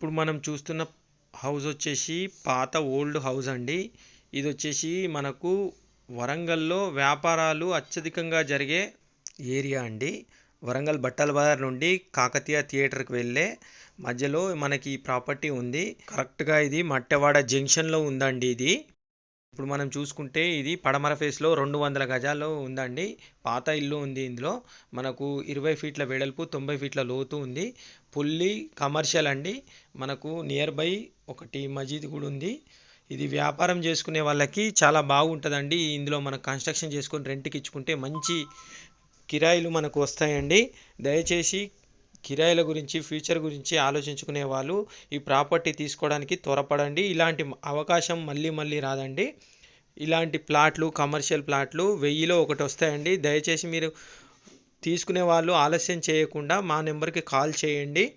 ఇప్పుడు మనం చూస్తున్న హౌస్ వచ్చేసి పాత ఓల్డ్ హౌస్ అండి. ఇది వచ్చేసి మనకు వరంగల్లో వ్యాపారాలు అత్యధికంగా జరిగే ఏరియా అండి. వరంగల్ బట్టల బజార్ నుండి కాకతీయ థియేటర్కి వెళ్ళే మధ్యలో మనకి ఈ ప్రాపర్టీ ఉంది. కరెక్ట్గా ఇది మట్టెవాడ జంక్షన్లో ఉందండి ఇది. ఇప్పుడు మనం చూసుకుంటే ఇది పడమర ఫేస్లో రెండు వందల గజాల్లో ఉందండి. పాత ఇల్లు ఉంది ఇందులో. మనకు ఇరవై ఫీట్ల వెడల్పు తొంభై ఫీట్ల లోతు ఉంది. ఫుల్లీ కమర్షియల్ అండి. మనకు నియర్ బై ఒకటి మజీద్ కూడా ఉంది. ఇది వ్యాపారం చేసుకునే వాళ్ళకి చాలా బాగుంటుందండి. ఇందులో మనం కన్స్ట్రక్షన్ చేసుకొని రెంట్కి ఇచ్చుకుంటే మంచి కిరాయిలు మనకు వస్తాయండి. దయచేసి కిరాయిల గురించి ఫ్యూచర్ గురించి ఆలోచించుకునే వాళ్ళు ఈ ప్రాపర్టీ తీసుకోవడానికి త్వరపడండి. ఇలాంటి అవకాశం మళ్ళీ మళ్ళీ రాదండి. ఇలాంటి ప్లాట్లు కమర్షియల్ ప్లాట్లు వెయ్యిలో ఒకటి వస్తాయండి. దయచేసి మీరు తీసుకునే వాళ్ళు ఆలస్యం చేయకుండా మా నెంబర్కి కాల్ చేయండి.